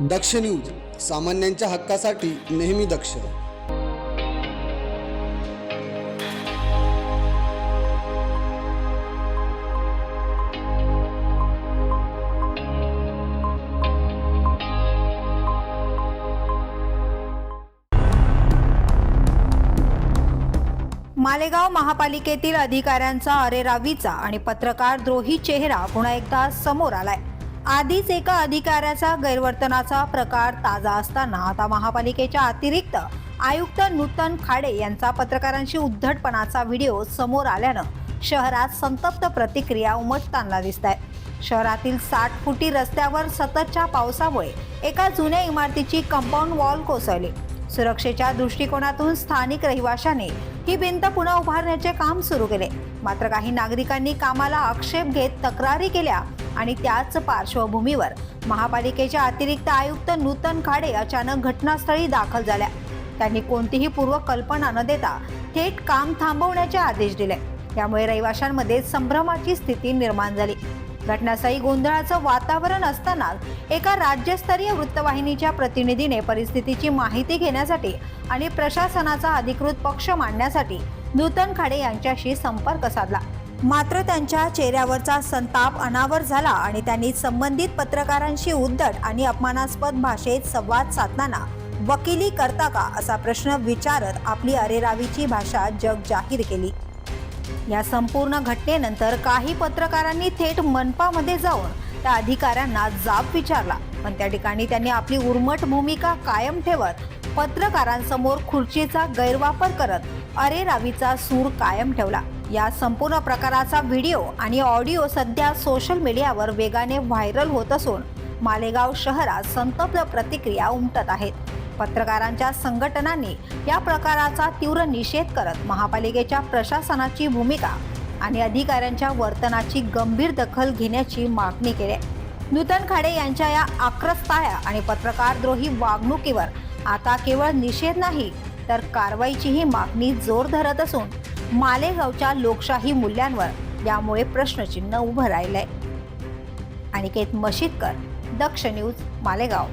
दक्ष news सामान्यांच्या हक्कासाठी नेहमी दक्ष. मालेगाव महापालिकेतील अधिकाऱ्यांचा अरेरावीचा आणि पत्रकार द्रोही चेहरा पुन्हा एकदा समोर आलाय. आधीच एका अधिकाऱ्याचा गैरवर्तनाचा प्रकार ताजा असताना आता महापालिकेच्या अतिरिक्त आयुक्त नूतन खाडे यांचा पत्रकारांशी उद्धटपणाचा व्हिडिओ समोर आल्यानं शहरात संतप्त प्रतिक्रिया उमटताना दिसत आहे शहरातील साठ फुटी रस्त्यावर सततच्या पावसामुळे एका जुन्या इमारतीची कंपाऊंड वॉल कोसळली. सुरक्षेच्या दृष्टिकोनातून स्थानिक रहिवाशांनी ही भिंत पुन्हा उभारण्याचे काम सुरू केले. मात्र काही नागरिकांनी कामाला आक्षेप घेत तक्रारी केल्या आणि त्याच पार्श्वभूमीवर महापालिकेच्या अतिरिक्त आयुक्त नूतन खाडे अचानक घटनास्थळी दाखल झाल्या. त्यांनी कोणतीही पूर्वकल्पना न देता थेट काम थांबवण्याचे आदेश दिले. त्यामुळे रहिवाशांमध्ये संभ्रमाची स्थिती निर्माण झाली. घटनास्थळी गोंधळाचं वातावरण असतानाच एका राज्यस्तरीय वृत्तवाहिनीच्या प्रतिनिधीने परिस्थितीची माहिती घेण्यासाठी आणि प्रशासनाचा अधिकृत पक्ष मांडण्यासाठी नूतन खाडे यांच्याशी संपर्क साधला. मात्र त्यांच्या चेहऱ्यावरचा संताप अनावर झाला आणि त्यांनी संबंधित पत्रकारांशी उद्धट आणि अपमानास्पद भाषेत संवाद साधताना वकिली करता का असा प्रश्न विचारत आपली अरेरावीची भाषा जग जाहीर केली. या संपूर्ण घटनेनंतर काही पत्रकारांनी थेट मनपामध्ये जाऊन त्या अधिकाऱ्यांना जाब विचारला. पण त्या ठिकाणी त्यांनी आपली उर्मट भूमिका कायम ठेवत पत्रकारांसमोर खुर्चीचा गैरवापर करत अरेरावीचा सूर कायम ठेवला. या संपूर्ण प्रकाराचा व्हिडिओ आणि ऑडिओ सध्या सोशल मीडियावर वेगाने व्हायरल होत असून मालेगाव शहरात संतप्त प्रतिक्रिया उमटत आहेत. पत्रकारांच्या संघटनांनी या प्रकाराचा तीव्र निषेध करत महापालिकेच्या प्रशासनाची भूमिका आणि अधिकाऱ्यांच्या वर्तनाची गंभीर दखल घेण्याची मागणी केली नूतन खाडे यांच्या या आक्रस्ताळ्या आणि पत्रकारद्रोही वागणुकीवर आता केवळ निषेध नाही तर कारवाईचीही मागणी जोर धरत असून मालेगावच्या लोकशाही मूल्यांवर यामुळे प्रश्नचिन्ह उभं राहिलंय. अनिकेत मशीदकर दक्ष न्यूज मालेगाव.